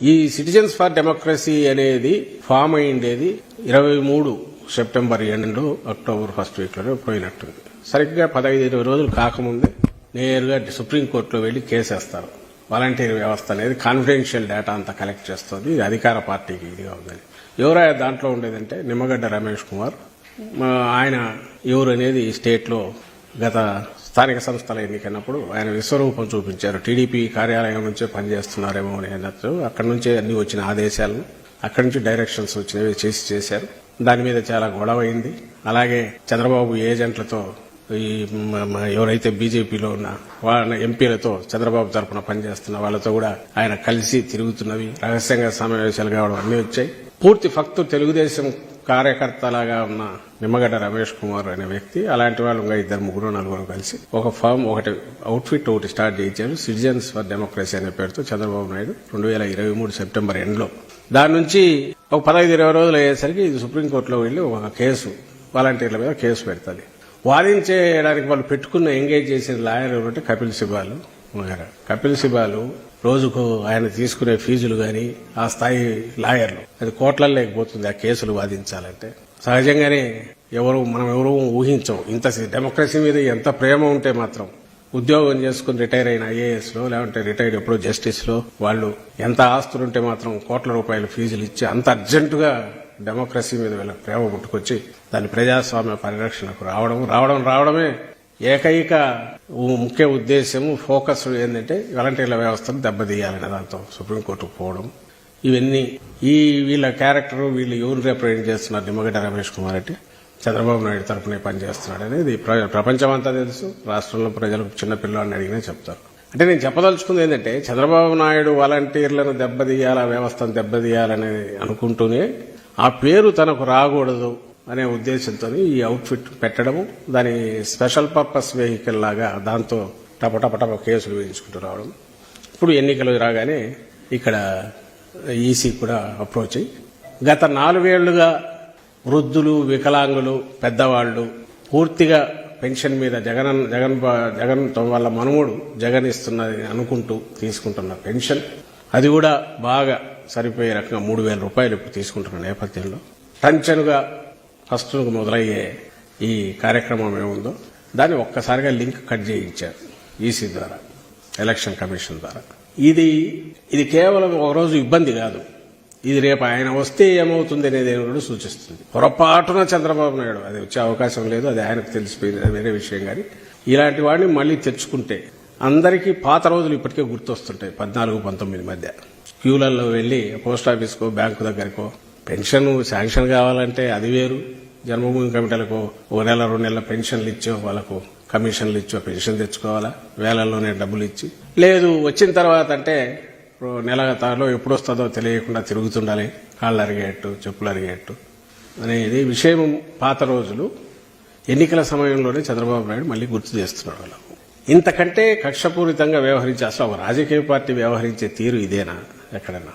ఈ citizens for democracy అనేది form అయిండేది ఇరవై మూడు సెప్టెంబర్ ఎండు అక్టోబర్ ఫస్ట్ వీక్లో పోయినట్టుంది. సరిగ్గా పదహైదు ఇరవై రోజులు కాకముందే నేరుగా సుప్రీంకోర్టులో వెళ్ళి కేసేస్తారు. వాలంటీర్ వ్యవస్థ అనేది కాన్ఫిడెన్షియల్ డేటా అంతా కలెక్ట్ చేస్తుంది. ఇది అధికార పార్టీకి ఇదిగా ఉందని. ఎవరా దాంట్లో ఉండేదంటే నిమ్మగడ్డ రమేష్ కుమార్. మా ఆయన ఎవరు అనేది స్టేట్లో గత స్థానిక సంస్థల ఎన్నికైనప్పుడు ఆయన విశ్వరూపం చూపించారు. టీడీపీ కార్యాలయం నుంచే పనిచేస్తున్నారేమో అని అన్నట్టు అక్కడి నుంచే అన్ని వచ్చిన ఆదేశాలను అక్కడి నుంచి డైరెక్షన్స్ వచ్చినవి చేసి చేశారు. దాని మీద చాలా గొడవ అయింది అలాగే చంద్రబాబు ఏజెంట్లతో ఈ ఎవరైతే బీజేపీలో ఉన్న వాళ్ళ ఎంపీలతో చంద్రబాబు తరఫున పనిచేస్తున్న వాళ్ళతో కూడా ఆయన కలిసి తిరుగుతున్నవి. రహస్యంగా సమావేశాలు కావడం అన్ని వచ్చాయి. పూర్తి ఫక్తు తెలుగుదేశం కార్యకర్తలాగా ఉన్న నిమ్మగడ్డ రమేష్ కుమార్ అనే వ్యక్తి అలాంటి వాళ్ళు ఇంకా ఇద్దరు ముగ్గురు నలుగురు కలిసి ఒక ఫామ్ ఒకటి అవుట్ఫిట్ ఒకటి స్టార్ట్ చేయించారు. సిటిజన్స్ ఫర్ డెమోక్రసీ అనే పేరుతో చంద్రబాబు నాయుడు రెండు వేల ఇరవై మూడు సెప్టెంబర్ ఎండ్లో. దాని నుంచి ఒక పదహైదు ఇరవై రోజులు అయ్యేసరికి ఇది సుప్రీంకోర్టులో వెళ్ళి ఒక కేసు వాలంటీర్ల మీద కేసు పెడుతుంది. వాదించేయడానికి వాళ్ళు పెట్టుకున్న ఎంగేజ్ చేసిన లాయర్ ఎవరంటే కపిల్ సిబాలు. కపిల్ సిబాలు రోజుకు ఆయన తీసుకునే ఫీజులు గాని ఆ స్థాయి లాయర్లు అది కోట్లలో లేకపోతుంది ఆ కేసులు వాదించాలంటే. సహజంగానే ఎవరు మనం ఎవరు ఊహించం. ఇంత డెమోక్రసీ మీద ఎంత ప్రేమ ఉంటే మాత్రం ఉద్యోగం చేసుకుని రిటైర్ అయిన ఐఏఎస్లో లేదంటే రిటైర్డ్ ఎప్పుడో జస్టిస్లో వాళ్ళు ఎంత ఆస్తులుంటే మాత్రం కోట్ల రూపాయల ఫీజులు ఇచ్చి అంత అర్జెంటుగా డెమోక్రసీ మీద వీళ్ళకి ప్రేమ పుట్టుకొచ్చి దాని ప్రజాస్వామ్య పరిరక్షణకు రావడం రావడం రావడమే ఏకైక ముఖ్య ఉద్దేశము ఫోకస్ ఏంటంటే వాలంటీర్ల వ్యవస్థను దెబ్బతీయాలనే దాంతో సుప్రీంకోర్టుకు పోవడం. ఇవన్నీ ఈ వీళ్ళ క్యారెక్టర్ వీళ్ళు ఎవరు రిప్రజెంట్ చేస్తున్నారు? నిమ్మగడ్డ రమేష్ కుమార్ అంటే చంద్రబాబు నాయుడు తరఫునే పనిచేస్తున్నాడు అనేది ప్ర- ప్రపంచమంతా తెలుసు. రాష్ట్రంలో ప్రజలకు చిన్న పిల్లవాడిని అడిగినా చెప్తారు. అంటే నేను చెప్పదలుచుకుంది ఏంటంటే చంద్రబాబు నాయుడు వాలంటీర్లను దెబ్బతీయాల వ్యవస్థను దెబ్బతీయాలని అనుకుంటూనే ఆ పేరు తనకు రాకూడదు. అనే ఉద్దేశంతో ఈ అవుట్ఫిట్ పెట్టడము దాని స్పెషల్ పర్పస్ వెహికల్ లాగా దాంతో టపటపటప కేసులు వేయించుకుంటూ రావడం. ఇప్పుడు ఎన్నికలు రాగానే ఇక్కడ ఈసీ కూడా అప్రోచ్ అయ్యి గత నాలుగేళ్ళుగా వృద్ధులు వికలాంగులు పెద్దవాళ్ళు పూర్తిగా పెన్షన్ మీద జగన్ జగన్ జగన్ వాళ్ళ మనుమడు జగన్ ఇస్తున్నది అనుకుంటూ తీసుకుంటున్న పెన్షన్ అది కూడా బాగా సరిపోయే రకంగా మూడు వేల రూపాయలు ఇప్పుడు తీసుకుంటున్న నేపథ్యంలో. టంచనుగా ఫస్ట్ మొదలయ్యే ఈ కార్యక్రమం ఏముందో దాన్ని ఒక్కసారిగా లింక్ కట్ చేయించారు ఈసీ ద్వారా ఎలక్షన్ కమిషన్ ద్వారా. ఇది ఇది కేవలం ఒక రోజు ఇబ్బంది కాదు. ఇది రేపు ఆయన వస్తే ఏమవుతుంది అనేది కూడా సూచిస్తుంది. పొరపాటున చంద్రబాబు నాయుడు అది వచ్చే అవకాశం లేదు అది ఆయనకు తెలిసిపోయింది వేరే విషయం కానీ ఇలాంటి వాడిని మళ్ళీ తెచ్చుకుంటే అందరికీ పాత రోజులు ఇప్పటికే గుర్తొస్తుంటాయి పద్నాలుగు పంతొమ్మిది మధ్య. క్యూలల్లో వెళ్ళి పోస్ట్ ఆఫీస్కో బ్యాంకు దగ్గరకో పెన్షన్ శాంక్షన్ కావాలంటే అది వేరు. జన్మభూమి కమిటీలకు ఓ నెల రెండు నెలల పెన్షన్లు ఇచ్చో వాళ్ళకు కమిషన్లు ఇచ్చో పెన్షన్ తెచ్చుకోవాలా? వేలల్లోనే డబ్బులు ఇచ్చి. లేదు వచ్చిన తర్వాత అంటే నెల తాలో ఎప్పుడు వస్తుందో తెలియకుండా తిరుగుతుండాలి. కాళ్ళు అరిగేట్టు చెప్పులు అరిగేట్టు అనేది విషయం పాత రోజులు. ఎన్నికల సమయంలోనే చంద్రబాబు నాయుడు మళ్ళీ గుర్తు చేస్తున్నాడు వాళ్ళకు. ఇంతకంటే కక్షపూరితంగా వ్యవహరించే అసలు ఒక రాజకీయ పార్టీ వ్యవహరించే తీరు ఇదేనా? ఎక్కడన్నా.